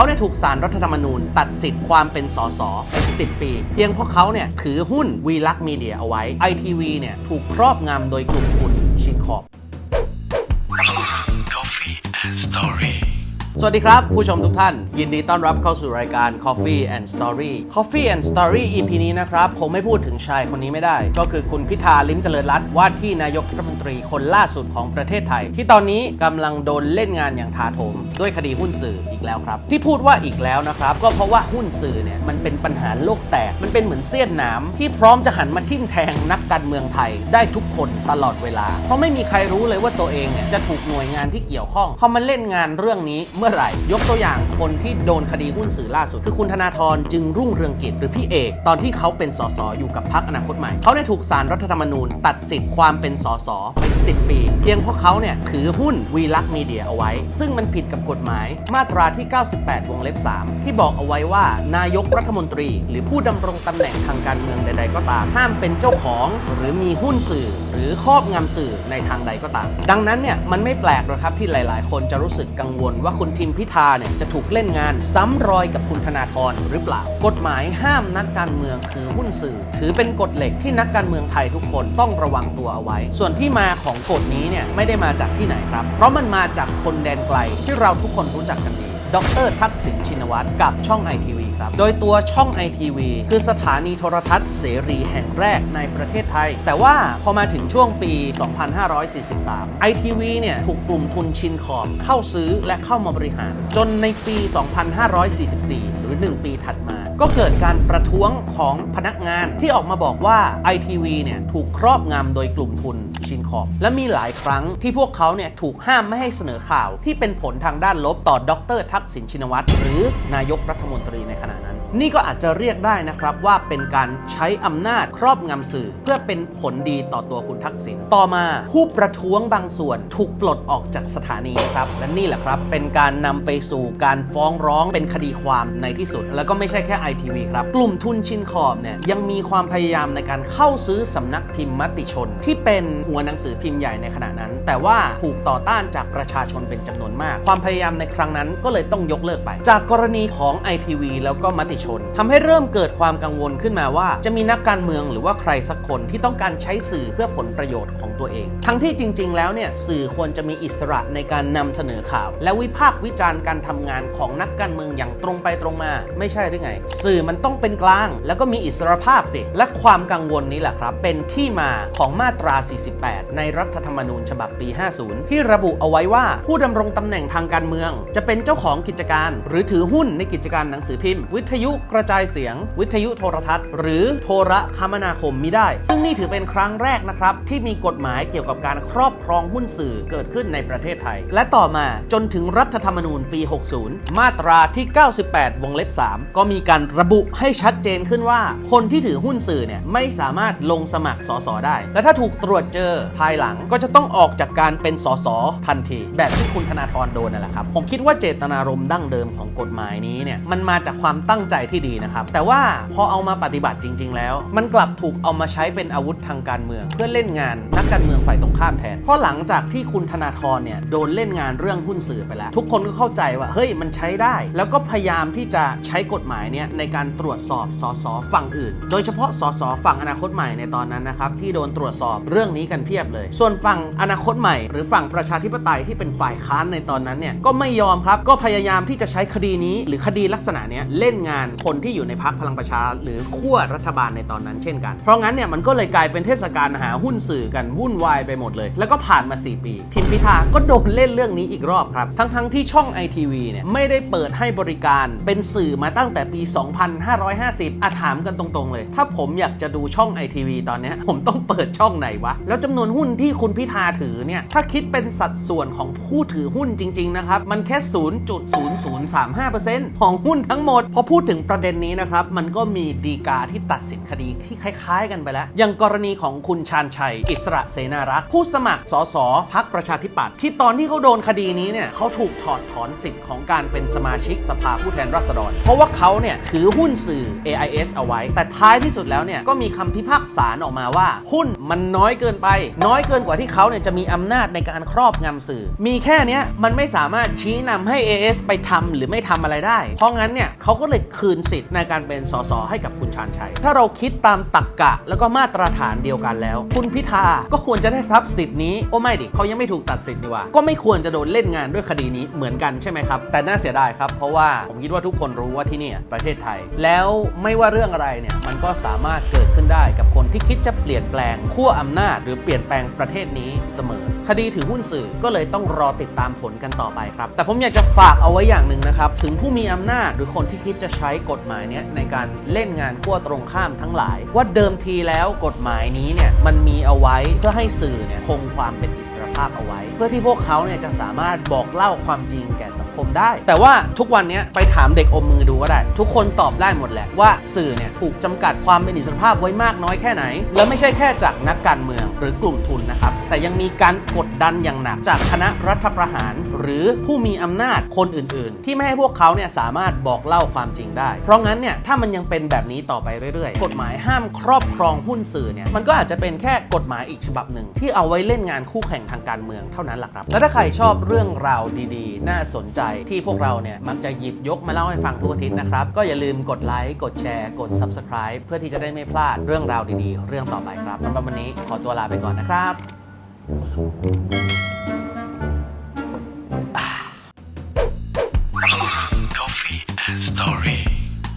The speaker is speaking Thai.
เขาได้ถูกสารรัฐธรรมนูญ ตัดสิทธิ์ความเป็นสสไป10 ปี เพียงเพราะเขาเนี่ยถือหุ้นวีลักมีเดียเอาไว้ไอทีวีเนี่ยถูกครอบงำโดยกลุ่มทุนชินขอบ Coffee and Story สวัสดีครับ ผู้ชมทุกท่าน ยินดีต้อนรับเข้าสู่รายการ Coffee and Story Coffee and Story EP นี้นะครับ ผมไม่พูดถึงชายคนนี้ไม่ได้ ก็คือคุณพิธาลิ้มเจริญรัตน์ว่าที่นายกรัฐมนตรีคนล่าสุดของประเทศไทย ที่ตอนนี้กำลังโดนเล่นงานอย่างถาโถม ด้วยคดีหุ้นสื่ออีกแล้วครับ ที่พูดว่าอีกแล้วนะครับ ก็เพราะว่าหุ้นสื่อเนี่ยมันเป็นปัญหาโลกแตกมันเป็นเหมือนเสี้ยนหนามที่พร้อมจะหันมาทิ่มแทงนักการเมืองไทยได้ทุกคนตลอดเวลา เพราะไม่มีใครรู้เลยว่าตัวเองเนี่ยจะถูกหน่วยงานที่เกี่ยวข้องเขามาเล่นงานเรื่องนี้เมื่อไหร่ ยกตัวอย่างคนที่โดนคดีหุ้นสื่อล่าสุด คือคุณธนาธรจึงรุ่งเรืองกิจหรือพี่เอกตอนที่เขาเป็นสสอยู่กับพรรคอนาคตใหม่ เขาได้ถูกสารรัฐธรรมนูญ ตัดสิทธิ์ความเป็นสสไป 10 ปี เพียงเพราะเขาเนี่ยถือหุ้นวีลักษ์มีเดียเอาไว้ ซึ่งมันผิดกับกฎหมายมาตราที่ 98 วงเล็บ 3 ที่บอกเอาไว้ว่า นายกรัฐมนตรี หรือผู้ดำรงตำแหน่งทางการเมืองใด ๆ ก็ตาม ห้ามเป็นเจ้าของหรือมีหุ้นสื่อ หรือครอบงำสื่อในทางใดก็ตาม ดังนั้นเนี่ยมันไม่แปลกหรอกครับที่หลาย ๆ คนจะรู้สึกกังวลว่าคุณทิมพิธาเนี่ยจะถูกเล่นงานซ้ำรอยกับคุณธนาธรหรือเปล่า กฎหมายห้ามนักการเมืองถือหุ้นสื่อ ถือเป็นกฎเหล็กที่นักการเมืองไทยทุกคนต้องระวังตัวเอาไว้ ส่วนที่มาของกฎนี้เนี่ยไม่ได้มาจากที่ไหนครับ เพราะมันมาจากคนแดนไกลที่เราทุกคนรู้จักกันดี ดรทักษิณชินวัตรกับช่องไอทีวีครับ โดยตัวช่องไอทีวีคือสถานีโทรทัศน์เสรีแห่งแรกในประเทศไทย แต่ว่าพอมาถึงช่วงปี 2543 ITV เนี่ยถูกกลุ่มทุนชินขอบเข้าซื้อและเข้ามาบริหาร จนในปี 2544 หรือ 1 ปีถัดมา ก็เกิดการประท้วงของพนักงานที่ออกมาบอกว่า ITV เนี่ยถูกครอบงำโดยกลุ่มทุน ชินคอบและมีหลายครั้งที่พวกเขาเนี่ยถูกห้ามไม่ให้เสนอข่าวที่เป็นผลทางด้านลบต่อดรทักษิณชินวัตรหรือนายกรัฐมนตรีในขณะนั้น นี่ก็อาจจะเรียกได้นะครับว่าเป็นการใช้อำนาจครอบงำสื่อ เพื่อเป็นผลดีต่อตัวคุณทักษิณต่อมาผู้ประท้วงบางส่วนถูกปลดออกจากสถานีครับ และนี่แหละครับ เป็นการนำไปสู่การฟ้องร้องเป็นคดีความในที่สุด แล้วก็ไม่ใช่แค่ ITV ครับ กลุ่มทุนชินขอบเนี่ยยังมีความพยายามในการเข้าซื้อสำนักพิมพ์มติชน ที่เป็นหัวหนังสือพิมพ์ใหญ่ในขณะนั้น แต่ว่าถูกต่อต้านจากประชาชนเป็นจำนวนมาก ความพยายามในครั้งนั้นก็เลยต้องยกเลิกไป จากกรณีของ ITV แล้วก็มติชนทำให้เริ่มเกิดความกังวลขึ้นมาว่า จะมีนักการเมืองหรือว่าใครสักคนที่ต้องการใช้สื่อเพื่อผลประโยชน์ของตัวเอง ทั้งที่จริง ๆ แล้วเนี่ยสื่อควรจะมีอิสระในการนำเสนอข่าว และวิพากษ์วิจารณ์การทำงานของนักการเมืองอย่างตรงไปตรงมา ไม่ใช่หรือไง สื่อมันต้องเป็นกลาง แล้วก็มีอิสรภาพสิและความกังวลนี้แหละครับ เป็นที่มาของมาตรา 48 ในรัฐธรรมนูญฉบับปี 50 ที่ระบุเอาไว้ว่าผู้ดำรงตำแหน่งทางการเมือง จะเป็นเจ้าของกิจการ หรือถือหุ้นในกิจการหนังสือพิมพ์ วิทยุยุกระจายเสียง วิทยุโทรทัศน์ หรือโทรคมนาคมมิได้ ซึ่งนี่ถือเป็นครั้งแรกนะครับ ที่มีกฎหมายเกี่ยวกับการครอบครองหุ้นสื่อเกิดขึ้นในประเทศไทย และต่อมาจนถึงรัฐธรรมนูญปี 60 มาตราที่ 98 วงเล็บ 3 ก็มีการระบุให้ชัดเจนขึ้นว่า คนที่ถือหุ้นสื่อเนี่ยไม่สามารถลงสมัครสสได้ และถ้าถูกตรวจเจอภายหลังก็จะต้องออกจากการเป็นสสทันที แบบที่คุณธนาธรโดนนั่นแหละครับผมคิดว่าเจตนารมณ์ดั้งเดิมของกฎหมายนี้เนี่ยมันมาจากความตั้งใจที่ดีนะครับ แต่ว่าพอเอามาปฏิบัติจริง ๆ แล้ว มันกลับถูกเอามาใช้เป็นอาวุธทางการเมือง เพื่อเล่นงานนักการเมืองฝ่ายตรงข้ามแทน เพราะหลังจากที่คุณธนาธรเนี่ยโดนเล่นงานเรื่องหุ้นสื่อไปแล้ว ทุกคนก็เข้าใจว่าเฮ้ยมันใช้ได้ แล้วก็พยายามที่จะใช้กฎหมายเนี่ยในการตรวจสอบสสฝั่งอื่น โดยเฉพาะสสฝั่งอนาคตใหม่ในตอนนั้นนะครับที่โดนตรวจสอบเรื่องนี้กันเพียบเลย ส่วนฝั่งอนาคตใหม่ หรือฝั่งประชาธิปไตยที่เป็นฝ่ายค้านในตอนนั้นเนี่ยก็ไม่ยอมครับก็พยายามที่จะใช้คดีนี้ หรือคดีลักษณะเนี้ยเล่นงานคนที่อยู่ในพักพลังประชาหรือขั้วรัฐบาลในตอนนั้นเช่นกัน เพราะงั้นเนี่ยมันก็เลยกลายเป็นเทศกาลหาหุ้นสื่อกันวุ่นวายไปหมดเลย แล้วก็ผ่านมา 4 ปี ทิมพิธาก็โดนเล่นเรื่องนี้อีกรอบครับ ทั้งๆที่ช่อง ITV เนี่ยไม่ได้เปิดให้บริการเป็นสื่อมาตั้งแต่ปี 2550อาถามกันตรงๆเลย ถ้าผมอยากจะดูช่อง ITV ตอนนี้ผมต้องเปิดช่องไหนวะ แล้วจำนวนหุ้นที่คุณพิธาถือเนี่ยถ้าคิดเป็นสัดส่วนของผู้ถือหุ้นจริง ๆ นะครับ มันแค่ 0.0035%ของหุ้นทั้งหมด พอพูดถึงงประเด็นนี้นะครับ มันก็มีดีกาที่ตัดสินคดีที่คล้ายๆ กันไปแล้ว อย่างกรณีของคุณชาญชัย อิสระเสนารักษ์ผู้สมัครสสพักประชาธิปัตย์ที่ตอนที่เขาโดนคดีนี้เนี่ยเขาถูกถอดถอนสิทธิ์ของการเป็นสมาชิกสภาผู้แทนราษฎร เพราะว่าเขาเนี่ยถือหุ้นสื่อ AIS เอาไว้ แต่ท้ายที่สุดแล้วเนี่ยก็มีคำพิพากษาออกมาว่า หุ้นมันน้อยเกินไป น้อยเกินกว่าที่เขาเนี่ยจะมีอำนาจในการครอบงำสื่อ มีแค่นี้มันไม่สามารถชี้นำให้ AS ไปทำหรือไม่ทำอะไรได้ เพราะงั้นเนี่ยเขาก็เลยคืนสิทธิ์ในการเป็นสสให้กับคุณชาญชัย ถ้าเราคิดตามตรรกกะ แล้วก็มาตรฐานเดียวกันแล้ว คุณพิธาก็ควรจะได้รับสิทธิ์นี้โอ้ไม่ดิเขายังไม่ถูกตัดสิทธิ์ดีกว่า ก็ไม่ควรจะโดนเล่นงานด้วยคดีนี้เหมือนกันใช่ไหมครับ แต่น่าเสียดายครับ เพราะว่าผมคิดว่าทุกคนรู้ว่าที่นี่ประเทศไทย แล้วไม่ว่าเรื่องอะไรเนี่ยมันก็สามารถเกิดขึ้นได้กับคนที่คิดจะเปลี่ยนแปลงขั้วอำนาจ หรือเปลี่ยนแปลงประเทศนี้เสมอ คดีถือหุ้นสื่อก็เลยต้องรอติดตามผลกันต่อไปครับ แต่ผมอยากจะฝากเอาไว้อย่างหนึ่งนะครับถึงผู้มีอำนาจหรือคนที่คิดจะใช้้กฎหมายนี้ในการเล่นงานขั้วตรงข้ามทั้งหลาย ว่าเดิมทีแล้วกฎหมายนี้เนี่ยมันมีเอาไว้เพื่อให้สื่อเนี่ยคงความเป็นอิสรภาพเอาไว้ เพื่อที่พวกเขาเนี่ยจะสามารถบอกเล่าความจริงแก่สังคมได้ แต่ว่าทุกวันนี้ไปถามเด็กอมมือดูก็ได้ ทุกคนตอบได้หมดแหละว่าสื่อเนี่ยถูกจำกัดความเป็นอิสรภาพไว้มากน้อยแค่ไหน แล้วไม่ใช่แค่จากนักการเมืองหรือกลุ่มทุนนะครับแต่ยังมีการกดดันอย่างหนักจากคณะรัฐประหาร หรือผู้มีอำนาจคนอื่น ๆ ที่ไม่ให้พวกเขาเนี่ยสามารถบอกเล่าความจริงได้เพราะงั้นเนี่ยถ้ามันยังเป็นแบบนี้ต่อไปเรื่อยๆ กฎหมายห้ามครอบครองหุ้นสื่อเนี่ยมันก็อาจจะเป็นแค่กฎหมายอีกฉบับหนึ่ง ที่เอาไว้เล่นงานคู่แข่งทางการเมืองเท่านั้นแหละครับ แล้วถ้าใครชอบเรื่องราวดีๆ น่าสนใจที่พวกเราเนี่ยมักจะหยิบยกมาเล่าให้ฟังทุกอาทิตย์นะครับ ก็อย่าลืมกดไลค์กดแชร์กด subscribe เพื่อที่จะได้ไม่พลาดเรื่องราวดีๆ เรื่องต่อไปครับสำหรับวันนี้ขอตัวลาไปก่อนนะครับ